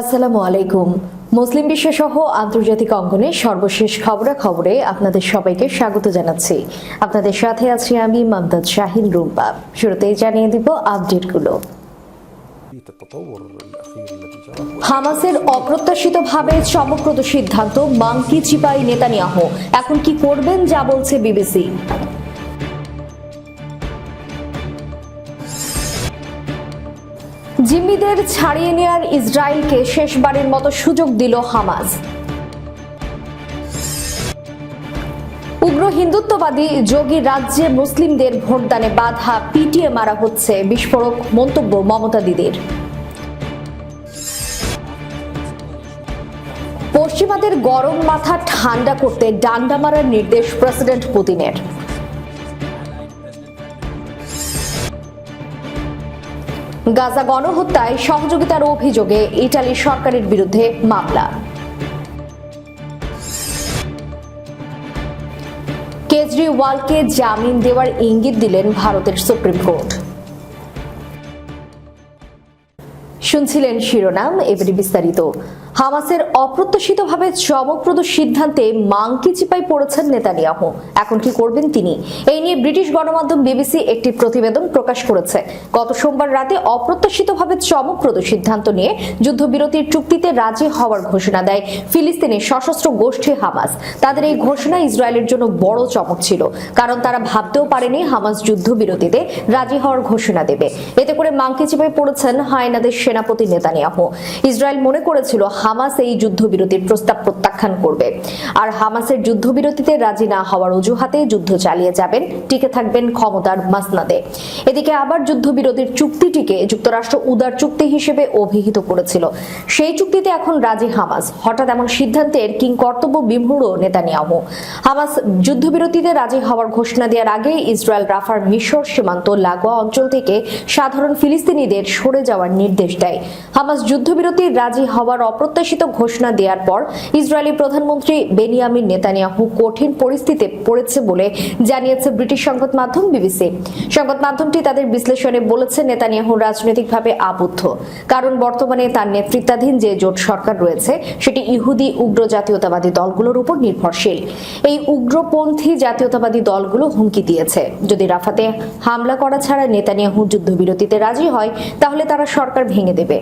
আসসালামু আলাইকুম। মুসলিম বিশ্বসহ আন্তর্জাতিক অঙ্গনে সর্বশেষ খবরাখবরে আপনাদের সবাইকে স্বাগত জানাচ্ছি। আপনাদের সাথে আছি আমি মমতাজ শাহিন রুম্পা। শুরুতে জানিয়ে দিব আপডেটগুলো। হামাসের অপ্রত্যাশিতভাবে চমকপ্রদ সিদ্ধান্ত মাংকি চিপাই নেতানিয়াহ। এখন কি করবেন যা বলছে বিবিসি? জিম্মিদের ছাড়িয়ে নেয়ার ইসরায়েলকে শেষবারের মতো সুযোগ দিল হামাজ উগ্র হিন্দুত্ববাদী যোগী রাজ্যে মুসলিমদের ভোটদানে বাধা, পিটিয়ে মারা হচ্ছে বিস্ফোরক মন্তব্য মমতা দিদির। পশ্চিমাদের গরম মাথা ঠান্ডা করতে ডান্ডা মারার নির্দেশ প্রেসিডেন্ট পুতিনের। গাজা গণহত্যায় সহযোগিতার অভিযোগে ইটালি সরকারের বিরুদ্ধে মামলা। কেজরিওয়ালকে জামিন দেওয়ার ইঙ্গিত দিলেন ভারতের সুপ্রিম কোর্ট। শুনছিলেন শিরোনাম, এবারে বিস্তারিত। হামাসের অপ্রত্যাশিতভাবে চমকপ্রদ সিদ্ধান্তে মাংকি চিপাই পড়েছেন নেতানিয়াহু। এখন কি করবেন তিনি? এই নিয়ে ব্রিটিশ গণমাধ্যম বিবিসি একটি প্রতিবেদন প্রকাশ করেছে। গত সোমবার রাতে অপ্রত্যাশিতভাবে চমকপ্রদ সিদ্ধান্ত নিয়ে যুদ্ধবিরতির চুক্তিতে রাজি হওয়ার ঘোষণা দেয় ফিলিস্তিনের সশস্ত্র গোষ্ঠী হামাস। তাদের এই ঘোষণা ইসরায়েলের জন্য বড় চমক ছিল। কারণ তারা ভাবতেও পারেনি হামাস যুদ্ধবিরতিতে রাজি হওয়ার ঘোষণা দেবে। এতে করে মাংকি চিপাই পড়েছেন হায়নাদের সেনাপতি নেতানিয়াহু। ইসরায়েল মনে করেছিল হামাস এই যুদ্ধবিরতির প্রস্তাব প্রত্যাখ্যান করবে। আর হামাসের যুদ্ধবিরতিতে রাজি না হওয়ার অজুহাতে যুদ্ধ চালিয়ে যাবেন, টিকে থাকবেন ক্ষমতার মাসনাদে। এদিকে আবার যুদ্ধবিরতির চুক্তিটিকে যুক্তরাষ্ট্র উদার চুক্তি হিসেবে অভিহিত করেছিল। সেই চুক্তিতে এখন রাজি হামাস। হঠাৎ এমন সিদ্ধান্তের কিং কর্তব্য বিমূঢ় নেতানিয়াহু। হামাস যুদ্ধবিরতিতে রাজি হওয়ার ঘোষণা দেওয়ার আগে ইসরায়েল রাফার মিশর সীমান্ত লাগোয়া অঞ্চল থেকে সাধারণ ফিলিস্তিনিদের সরে যাওয়ার নির্দেশ দেয়। হামাস যুদ্ধবিরতির রাজি হওয়ার অপ্রত্যাশিত ঘোষণা দেওয়ার পর ইসরায়েলি প্রধানমন্ত্রী বেনিয়ামিন নেতানিয়াহু কঠিন পরিস্থিতিতে পড়েছে বলে জানিয়েছে ব্রিটিশ সংবাদ মাধ্যম বিবিসি। সংবাদ মাধ্যমটি তাদের বিশ্লেষণে বলেছে, নেতানিয়াহু রাজনৈতিকভাবে আবদ্ধ। কারণ বর্তমানে তার নেতৃত্বাধীন যে জোট সরকার রয়েছে, সেটি ইহুদি, উগ্র জাতীয়তাবাদী দলগুলোর উপর নির্ভরশীল। এই উগ্রপন্থী জাতীয়তাবাদী দলগুলো হুমকি দিয়েছে। যদি রাফাতে হামলা করা ছাড়া নেতানিয়াহু যুদ্ধবিরতিতে রাজি হয়, তাহলে তারা সরকার ভেঙে দেবে।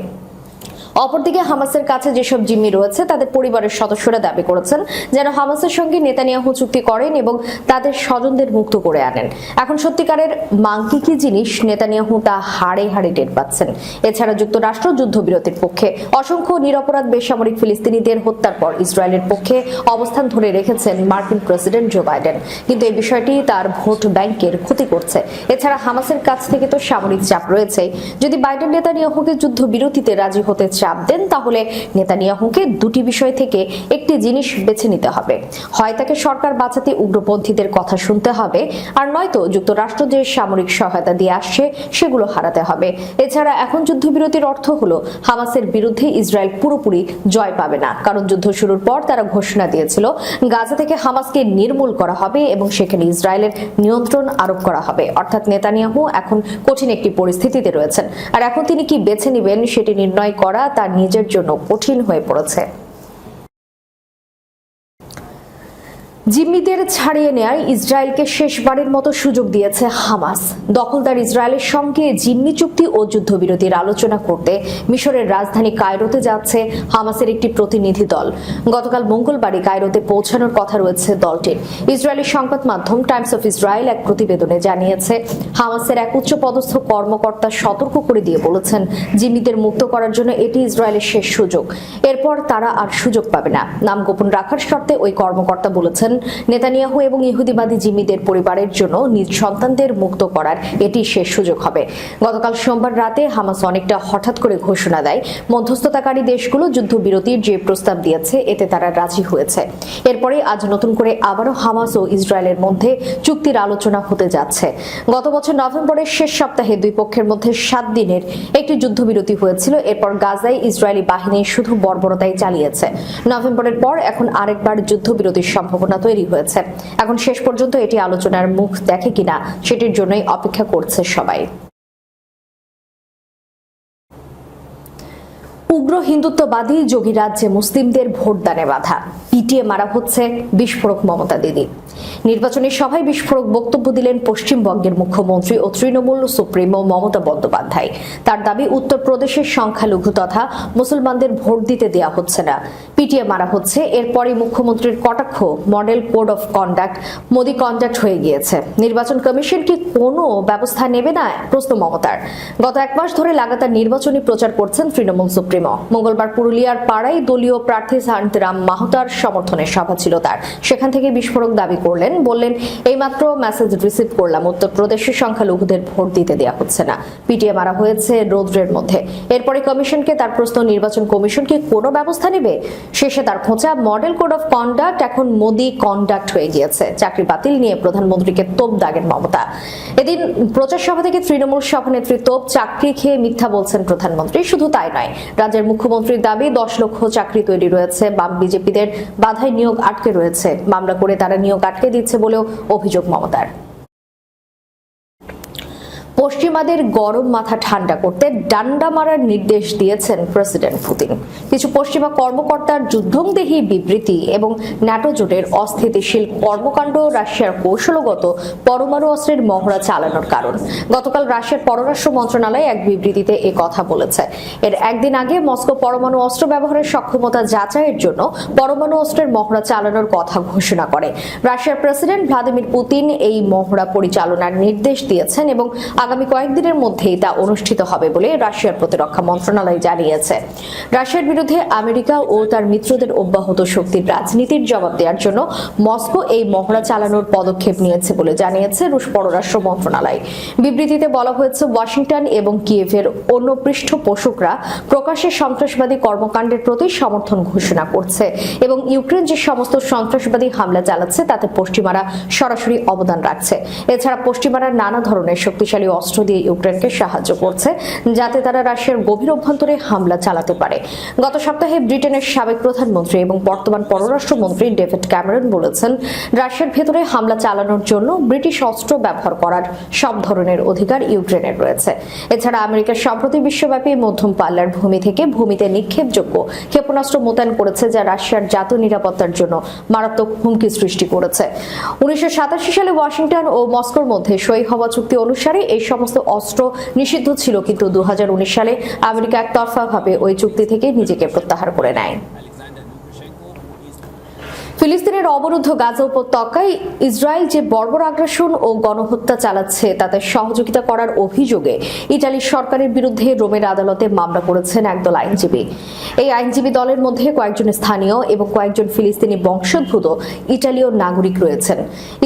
অপরদিকে হামাসের কাছে যেসব জিম্মি রয়েছে, তাদের পরিবারের সদস্যরা দাবি করেছেন যেন হামাসের সঙ্গে নেতানিয়াহু চুক্তি করেন এবং তাদের স্বজনদের মুক্ত করে আনেন। এখন সত্যিকারের মাংকি কি জিনিস নেতানিয়াহু তা হাড়ে হাড়ে টের পাচ্ছেন। এছাড়া যুক্তরাষ্ট্র যুদ্ধবিরতির পক্ষে অসংখ্য নিরপরাধ বেসামরিক ফিলিস্তিনিদের হত্যার পর ইসরায়েলের পক্ষে অবস্থান ধরে রেখেছেন মার্কিন প্রেসিডেন্ট জো বাইডেন। কিন্তু এই বিষয়টি তার ভোট ব্যাংকের ক্ষতি করছে। এছাড়া হামাসের কাছ থেকে তো সামরিক চাপ রয়েছে যদি বাইডেন নেতানিয়াহুকে যুদ্ধবিরতিতে রাজি হতে চাপ দেন, তাহলে নেতানিয়াহুকে দুটি বিষয় থেকে একটি জিনিস বেছে নিতে হবে। হয় তাকে সরকার বাঁচাতে উগ্রপন্থীদের কথা শুনতে হবে, আর নয়তো যুক্তরাষ্ট্র যে সামরিক সহায়তা দিয়ে আসছে, সেগুলো হারাতে হবে। এছাড়া এখন যুদ্ধবিরতির অর্থ হলো, হামাসের বিরুদ্ধে ইসরায়েল পুরোপুরি জয় পাবে না। কারণ যুদ্ধ শুরুর পর তারা ঘোষণা দিয়েছিল, গাজা থেকে হামাসকে নির্মূল করা হবে এবং সেখানে ইসরায়েলের নিয়ন্ত্রণ আরোপ করা হবে। অর্থাৎ নেতানিয়াহু এখন কঠিন একটি পরিস্থিতিতে রয়েছেন। আর এখন তিনি কি বেছে নেবেন, সেটি নির্ণয় করা তার নিজের জন্য কঠিন হয়ে পড়েছে। জিম্মিদের ছাড়িয়ে নেয় ইসরায়েলকে শেষবারের মতো সুযোগ দিয়েছে হামাস। দখলদার ইসরায়েলের সঙ্গে জিম্মি চুক্তি ও যুদ্ধবিরতির আলোচনা করতে মিশরের রাজধানী কায়রোতে যাচ্ছে হামাসের একটি প্রতিনিধি দল। গতকাল মঙ্গলবারই কায়রোতে পৌঁছানোর কথা রয়েছে দলটির। ইসরায়েলি সংবাদ মাধ্যম টাইমস অফ ইসরায়েল এক প্রতিবেদনে জানিয়েছে, হামাসের এক উচ্চপদস্থ কর্মকর্তা সতর্ক করে দিয়ে বলেছেন, জিম্মিদের মুক্ত করার জন্য এটি ইসরায়েলের শেষ সুযোগ। এরপর তারা আর সুযোগ পাবে না। নাম গোপন রাখার শর্তে ওই কর্মকর্তা বলেছেন নেতানিয়াহু এবং ইহুদিবাদী জিম্মিদের পরিবারের জন্য নিজ সন্তানদের মুক্ত করার এটি শেষ সুযোগ হবে। গতকাল সোমবার রাতে হামাস অনেকটা হঠাৎ করে ঘোষণা দেয়, মধ্যস্থতাকারী দেশগুলো যুদ্ধবিরতির যে প্রস্তাব দিয়েছে, এতে তারা রাজি হয়েছে। এরপরে আজ নতুন করে আবারও হামাস ও ইসরায়েলের মধ্যে চুক্তির আলোচনা হতে যাচ্ছে। গত বছর নভেম্বরের শেষ সপ্তাহে দুই পক্ষের মধ্যে সাত দিনের একটি যুদ্ধবিরতি হয়েছিল। এরপর গাজায় ইসরায়েলি বাহিনী শুধু বর্বরতাই চালিয়েছে। নভেম্বরের পর এখন আরেকবার যুদ্ধবিরতির সম্ভাবনা তৈরি হয়েছে। এখন শেষ পর্যন্ত এটি আলোচনার মুখ দেখে কিনা, সেটির জন্যই অপেক্ষা করছে সবাই। উগ্র হিন্দুত্ববাদী যোগী রাজ্যে মুসলিমদের ভোটদানে বাধা। পিটিয়ে মারা হচ্ছে বিস্ফোরক মমতা দিদি। নির্বাচনী সভায় বিস্ফোরক বক্তব্য দিলেন পশ্চিমবঙ্গের মুখ্যমন্ত্রী ও তৃণমূল সুপ্রিমো মমতা বন্দ্যোপাধ্যায়। তার দাবি, উত্তরপ্রদেশের সংখ্যালঘু তথা মুসলমানদের ভোট দিতে দেওয়া হচ্ছে না। পিটিয়ে মারা হচ্ছে, এরপরই মুখ্যমন্ত্রীর কটাক্ষ, model code of conduct, Modi conduct হয়ে গিয়েছে। নির্বাচন কমিশন কি কোনো ব্যবস্থা নেবে না? প্রশ্ন মমতার। গত এক মাস ধরে লাগাতার নির্বাচনী প্রচার করছেন তৃণমূল সুপ্রিমো। মঙ্গলবার পুরুলিয়ার পাড়ায় দলীয় প্রার্থী শান্তিরাম মাহুতার সমর্থনের সভা ছিল তার। সেখান থেকে বিস্ফোরক দাবি করলেন, বললেন, এইমাত্র মেসেজ রিসিভ করলাম, উত্তরপ্রদেশের সংখ্যালঘুদের ভোট দিতে দেওয়া হচ্ছে না। পিটিয়ে মারা হয়েছে রৌদ্রের মধ্যে। এরপরে কমিশনকে তার প্রশ্ন, নির্বাচন কমিশন কি কোনো ব্যবস্থা নেবে? শেষে তার খোঁচা, মডেল কোড অফ কন্ডাক্ট, এখন মোদি কন্ডাক্ট হয়ে গিয়েছে। চাকরি বাতিল নিয়ে প্রধানমন্ত্রীকে তোপ দাগেন মমতা। এদিন প্রচার সভা থেকে তৃণমূল সভানেত্রী তোপ চাকরি খেয়ে মিথ্যা বলছেন প্রধানমন্ত্রী। শুধু তাই নয় রাজ্যের মুখ্যমন্ত্রীর দাবি, দশ লক্ষ চাকরি তৈরি রয়েছে, বাম বিজেপিদের বাধায় নিয়োগ আটকে রয়েছে। মামলা করে তারা নিয়োগ আটকে দিচ্ছে বলেও অভিযোগ মমতার। পশ্চিমাদের গরম মাথা ঠান্ডা করতে ডান্ডা মারার নির্দেশ দিয়েছেন প্রেসিডেন্ট পুতিন। কিছু পশ্চিমা কর্মকর্তার যুদ্ধংদেহী বিবৃতি এবং ন্যাটো জোটের অস্থিতিশীল কর্মকাণ্ড রাশিয়ার কৌশলগত পরমাণু অস্ত্রের মহড়া চালানোর কারণ। গতকাল রাশিয়ার পররাষ্ট্র মন্ত্রণালয় এক বিবৃতিতে এ কথা বলেছে। এর একদিন আগে মস্কো পরমাণু অস্ত্র ব্যবহারের সক্ষমতা যাচাইয়ের জন্য পরমাণু অস্ত্রের মহড়া চালানোর কথা ঘোষণা করে। রাশিয়ার প্রেসিডেন্ট ভ্লাদিমির পুতিন এই মহড়া পরিচালনার নির্দেশ দিয়েছেন এবং আগামী কয়েকদিনের মধ্যেই তা অনুষ্ঠিত হবে বলে রাশিয়ার প্রতিরক্ষা মন্ত্রণালয় জানিয়েছে। রাশিয়ার বিরুদ্ধে আমেরিকা ও তার মিত্রদের অব্যাহত শক্তির রাজনীতির জবাব দেওয়ার জন্য মস্কো এই মহড়া চালানোর পদক্ষেপ নিয়েছে বলে জানিয়েছে রুশ পররাষ্ট্র মন্ত্রণালয়। বিবৃতিতে বলা হয়েছে, ওয়াশিংটন এবং কিয়েভের অন্য পৃষ্ঠপোষকরা প্রকাশ্যে সন্ত্রাসবাদী কর্মকাণ্ডের প্রতি সমর্থন ঘোষণা করছে এবং ইউক্রেন যে সমস্ত সন্ত্রাসবাদী হামলা চালাচ্ছে, তাতে পশ্চিমারা সরাসরি অবদান রাখছে। এছাড়া পশ্চিমারা নানা ধরনের শক্তিশালী অস্ত্র দিয়ে ইউক্রেনকে সাহায্য করছে, যাতে তারা রাশিয়ার গভীর অভ্যন্তরে হামলা চালাতে পারে। গত সপ্তাহে ব্রিটেনের সাবেক প্রধানমন্ত্রী এবং বর্তমান পররাষ্ট্রমন্ত্রী ডেভিড ক্যামেরন বলেছেন, রাশিয়ার ভেতরে হামলা চালানোর জন্য ব্রিটিশ অস্ত্র ব্যবহার করার সব ধরনের অধিকার ইউক্রেনের রয়েছে। এছাড়া আমেরিকা সম্প্রতি বিশ্বব্যাপী মধ্যম পাল্লার ভূমি থেকে ভূমিতে নিক্ষেপযোগ্য ক্ষেপণাস্ত্র মোতায়েন করেছে, যা রাশিয়ার জাতীয় নিরাপত্তার জন্য মারাত্মক হুমকি সৃষ্টি করেছে। উনিশশো সাতাশি সালে ওয়াশিংটন ও মস্কোর মধ্যে সই হওয়া চুক্তি অনুসারে এই সমস্ত অস্ত্র নিষিদ্ধ ছিল, কিন্তু দু হাজার উনিশ সালে আমেরিকা একতরফাভাবে ওই চুক্তি থেকে নিজেকে প্রত্যাহার করে নেয়। ফিলিস্তিনের অবরুদ্ধ গাজা উপত্যকায় ইসরায়েল যে বর্বর আগ্রাসন ও গণহত্যা চালাচ্ছে, তাতে সহযোগিতা করার অভিযোগে ইটালির সরকারের বিরুদ্ধে রোমের আদালতে মামলা করেছেন একদল আইনজীবী। এই আইনজীবী দলের মধ্যে কয়েকজন স্থানীয় এবং কয়েকজন ফিলিস্তিনি বংশোদ্ভূত ইটালীয় নাগরিক রয়েছেন।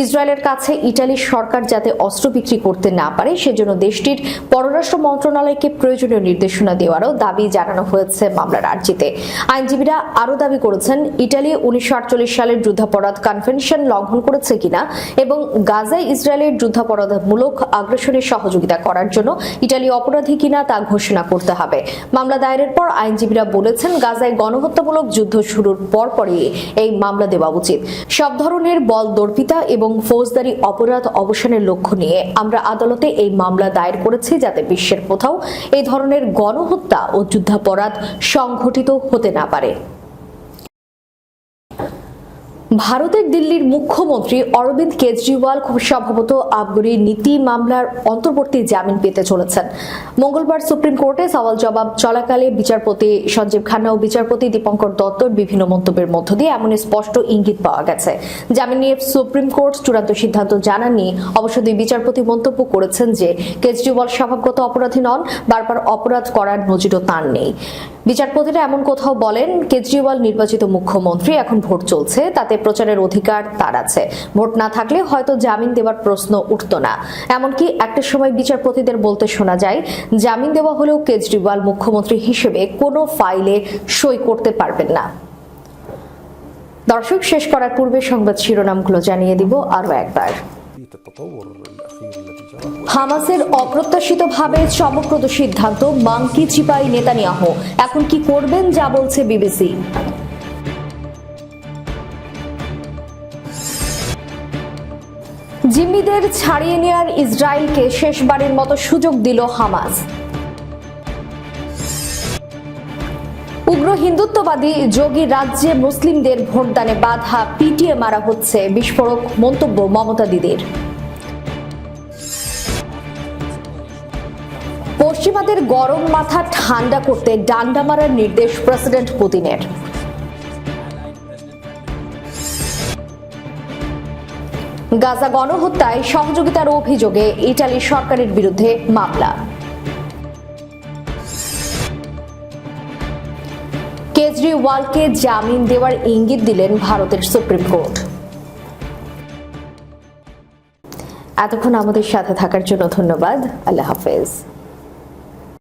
ইসরায়েলের কাছে ইটালির সরকার যাতে অস্ত্র বিক্রি করতে না পারে, সেজন্য দেশটির পররাষ্ট্র মন্ত্রণালয়কে প্রয়োজনীয় নির্দেশনা দেওয়ারও দাবি জানানো হয়েছে মামলার আর্জিতে। আইনজীবীরা আরও দাবি করেছেন, ইটালি উনিশশো আটচল্লিশ সালের যুদ্ধাপরাধ কনভেনশন লঙ্ঘন করেছে কিনা এবং গাজায় ইসরায়েলের যুদ্ধাপরাধমূলক আগ্রাসনের সহযোগিতা করার জন্য ইটালি অপরাধী কিনা তা ঘোষণা করতে হবে। মামলা দায়েরের পর আইনজীবীরা বলেছেন, গাজায় গণহত্যামূলক যুদ্ধ শুরুর পরপরই এই মামলা দেওয়া উচিত। সব ধরনের বল দর্পিতা এবং ফৌজদারি অপরাধ অবসানের লক্ষ্য নিয়ে আমরা আদালতে এই মামলা দায়ের করেছি যাতে বিশ্বের কোথাও এই ধরনের গণহত্যা ও যুদ্ধাপরাধ সংঘটিত হতে না পারে। ভারতের দিল্লির মুখ্যমন্ত্রী অরবিন্দ কেজরিওয়াল খুব সম্ভবত আবগরি নীতি মামলার অন্তর্বর্তী জামিন পেতে চলেছেন। মঙ্গলবার সুপ্রিম কোর্টে সওয়াল জবাব চলাকালে বিচারপতি সঞ্জীব খান্না ও বিচারপতি দীপঙ্কর দত্তর বিভিন্ন মন্তব্যের মধ্য দিয়ে এমন স্পষ্ট ইঙ্গিত পাওয়া গেছে। জামিন নিয়ে সুপ্রিম কোর্ট চূড়ান্ত সিদ্ধান্ত জানাননি। অবশ্য দুই বিচারপতি মন্তব্য করেছেন যে, কেজরিওয়াল স্বভাবগত অপরাধী নন, বারবার অপরাধ করার নজিরও তার নেই। বিচারপতিরা এমন কোথাও বলেন, কেজরিওয়াল নির্বাচিত মুখ্যমন্ত্রী এখন ভোট চলছে, তাতে প্রচারের অধিকার তার আছে। ভোট না থাকলে হয়তো জামিন দেওয়ার প্রশ্ন উঠত না। এমনকি একটা সময় বিচারপতিদের বলতে শোনা যায়, জামিন দেওয়া হলেও কেজরিওয়াল মুখ্যমন্ত্রী হিসেবে কোনো ফাইলে সই করতে পারবেন না। দর্শক, শেষ করার পূর্বে সংবাদ শিরোনামগুলো জানিয়ে দিব আরও একবার। হামাসের অপ্রত্যাশিতভাবে চমকপ্রদ সিদ্ধান্ত মাংকি চিপাই নেতানিয়াহ। এখন কি করবেন যা বলছে বিবিসি? জিম্মিদের ছাড়িয়ে নেয়ার ইসরায়েলকে শেষবারের মতো সুযোগ দিল হামাস। হিন্দুত্ববাদী যোগী রাজ্যে মুসলিমদের ভোটদানে বাধা, পিটিয়ে মারা হচ্ছে বিস্ফোরক মন্তব্য মমতা দিদির। পশ্চিমাদের গরম মাথা ঠান্ডা করতে ডান্ডা মারার নির্দেশ প্রেসিডেন্ট পুতিনের। গাজা গণহত্যায় সহযোগিতার অভিযোগে ইটালির সরকারের বিরুদ্ধে মামলা। কেজরিওয়ালকে জামিন দেওয়ার ইঙ্গিত দিলেন ভারতের সুপ্রিম কোর্ট। এতক্ষণ আমাদের সাথে থাকার জন্য ধন্যবাদ। আল্লাহ হাফেজ।